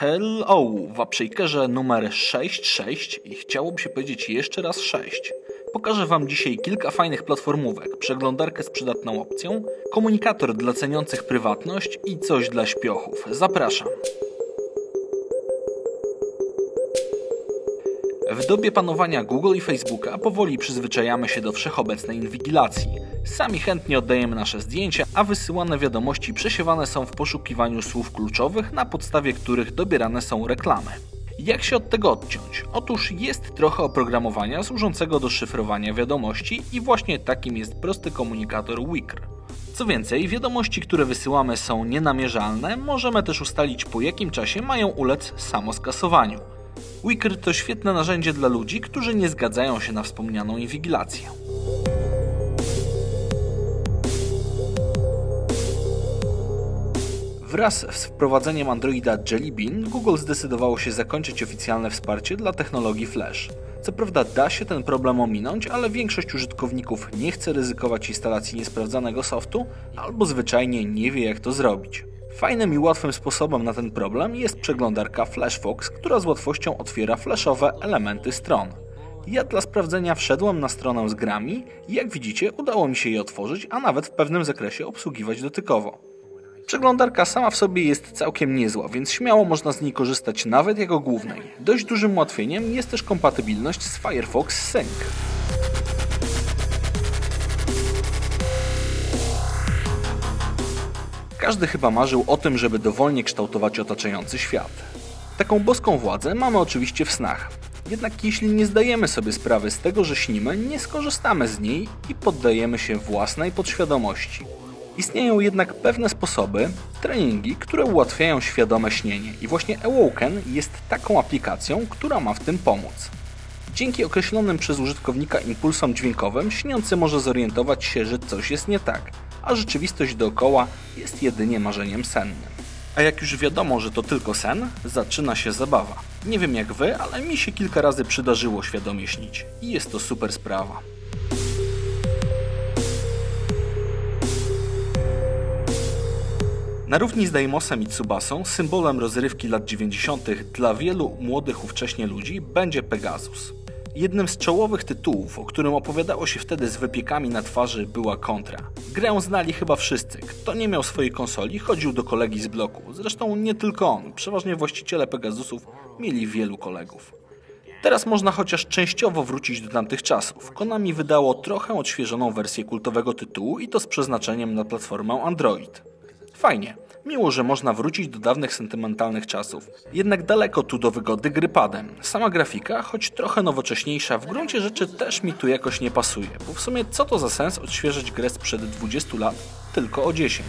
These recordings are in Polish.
Hello, w Upshakerze numer 66 i chciałoby się powiedzieć jeszcze raz 6. Pokażę Wam dzisiaj kilka fajnych platformówek, przeglądarkę z przydatną opcją, komunikator dla ceniących prywatność i coś dla śpiochów. Zapraszam. W dobie panowania Google i Facebooka powoli przyzwyczajamy się do wszechobecnej inwigilacji. Sami chętnie oddajemy nasze zdjęcia, a wysyłane wiadomości przesiewane są w poszukiwaniu słów kluczowych, na podstawie których dobierane są reklamy. Jak się od tego odciąć? Otóż jest trochę oprogramowania służącego do szyfrowania wiadomości i właśnie takim jest prosty komunikator Wickr. Co więcej, wiadomości, które wysyłamy są nienamierzalne, możemy też ustalić po jakim czasie mają ulec samoskasowaniu. Wickr to świetne narzędzie dla ludzi, którzy nie zgadzają się na wspomnianą inwigilację. Wraz z wprowadzeniem Androida Jelly Bean, Google zdecydowało się zakończyć oficjalne wsparcie dla technologii Flash. Co prawda da się ten problem ominąć, ale większość użytkowników nie chce ryzykować instalacji niesprawdzanego softu albo zwyczajnie nie wie jak to zrobić. Fajnym i łatwym sposobem na ten problem jest przeglądarka FlashFox, która z łatwością otwiera flashowe elementy stron. Ja dla sprawdzenia wszedłem na stronę z grami i jak widzicie udało mi się je otworzyć, a nawet w pewnym zakresie obsługiwać dotykowo. Przeglądarka sama w sobie jest całkiem niezła, więc śmiało można z niej korzystać nawet jako głównej. Dość dużym ułatwieniem jest też kompatybilność z Firefox Sync. Każdy chyba marzył o tym, żeby dowolnie kształtować otaczający świat. Taką boską władzę mamy oczywiście w snach. Jednak jeśli nie zdajemy sobie sprawy z tego, że śnimy, nie skorzystamy z niej i poddajemy się własnej podświadomości. Istnieją jednak pewne sposoby, treningi, które ułatwiają świadome śnienie i właśnie Awoken jest taką aplikacją, która ma w tym pomóc. Dzięki określonym przez użytkownika impulsom dźwiękowym śniący może zorientować się, że coś jest nie tak, a rzeczywistość dookoła jest jedynie marzeniem sennym. A jak już wiadomo, że to tylko sen, zaczyna się zabawa. Nie wiem jak wy, ale mi się kilka razy przydarzyło świadomie śnić i jest to super sprawa. Na równi z Daimosem i Tsubasą, symbolem rozrywki lat 90. dla wielu młodych ówcześnie ludzi będzie Pegasus. Jednym z czołowych tytułów, o którym opowiadało się wtedy z wypiekami na twarzy, była Contra. Grę znali chyba wszyscy. Kto nie miał swojej konsoli, chodził do kolegi z bloku. Zresztą nie tylko on, przeważnie właściciele Pegasusów mieli wielu kolegów. Teraz można chociaż częściowo wrócić do tamtych czasów. Konami wydało trochę odświeżoną wersję kultowego tytułu i to z przeznaczeniem na platformę Android. Fajnie. Miło, że można wrócić do dawnych sentymentalnych czasów. Jednak daleko tu do wygody gry padem. Sama grafika, choć trochę nowocześniejsza, w gruncie rzeczy też mi tu jakoś nie pasuje, bo w sumie co to za sens odświeżyć grę sprzed 20 lat tylko o 10?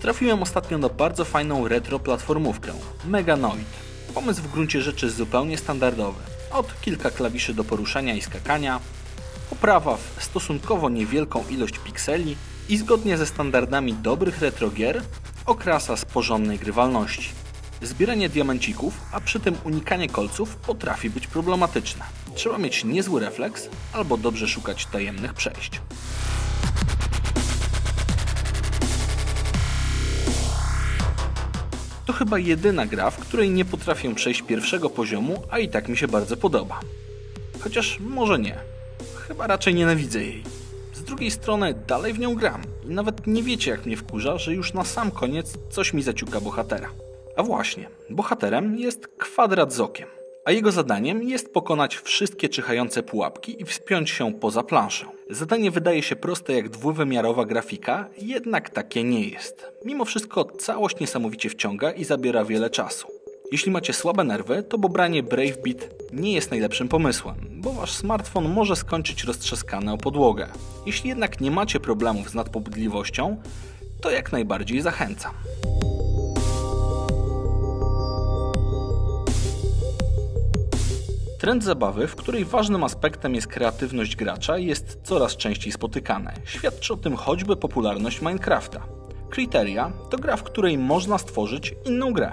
Trafiłem ostatnio na bardzo fajną retro platformówkę Meganoid. Pomysł w gruncie rzeczy zupełnie standardowy. Od kilka klawiszy do poruszania i skakania, poprawa w stosunkowo niewielką ilość pikseli i zgodnie ze standardami dobrych retrogier okrasa z porządnej grywalności. Zbieranie diamencików, a przy tym unikanie kolców potrafi być problematyczne. Trzeba mieć niezły refleks albo dobrze szukać tajemnych przejść. To chyba jedyna gra, w której nie potrafię przejść pierwszego poziomu, a i tak mi się bardzo podoba. Chociaż może nie. Chyba raczej nienawidzę jej. Z drugiej strony dalej w nią gram i nawet nie wiecie jak mnie wkurza, że już na sam koniec coś mi zaciuka bohatera. A właśnie, bohaterem jest kwadrat z okiem, a jego zadaniem jest pokonać wszystkie czyhające pułapki i wspiąć się poza planszę. Zadanie wydaje się proste jak dwuwymiarowa grafika, jednak takie nie jest. Mimo wszystko całość niesamowicie wciąga i zabiera wiele czasu. Jeśli macie słabe nerwy, to pobranie Brave Beat nie jest najlepszym pomysłem, bo wasz smartfon może skończyć roztrzaskany o podłogę. Jeśli jednak nie macie problemów z nadpobudliwością, to jak najbardziej zachęcam. Trend zabawy, w której ważnym aspektem jest kreatywność gracza, jest coraz częściej spotykany. Świadczy o tym choćby popularność Minecrafta. Criteria to gra, w której można stworzyć inną grę.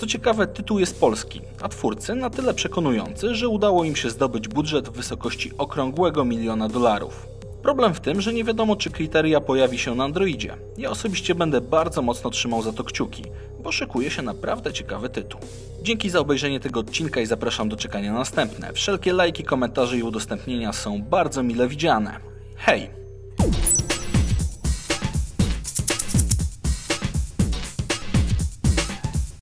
Co ciekawe, tytuł jest polski, a twórcy na tyle przekonujący, że udało im się zdobyć budżet w wysokości okrągłego miliona dolarów. Problem w tym, że nie wiadomo czy Kryteria pojawi się na Androidzie. Ja osobiście będę bardzo mocno trzymał za to kciuki, bo szykuje się naprawdę ciekawy tytuł. Dzięki za obejrzenie tego odcinka i zapraszam do czekania na następne. Wszelkie lajki, komentarze i udostępnienia są bardzo mile widziane. Hej!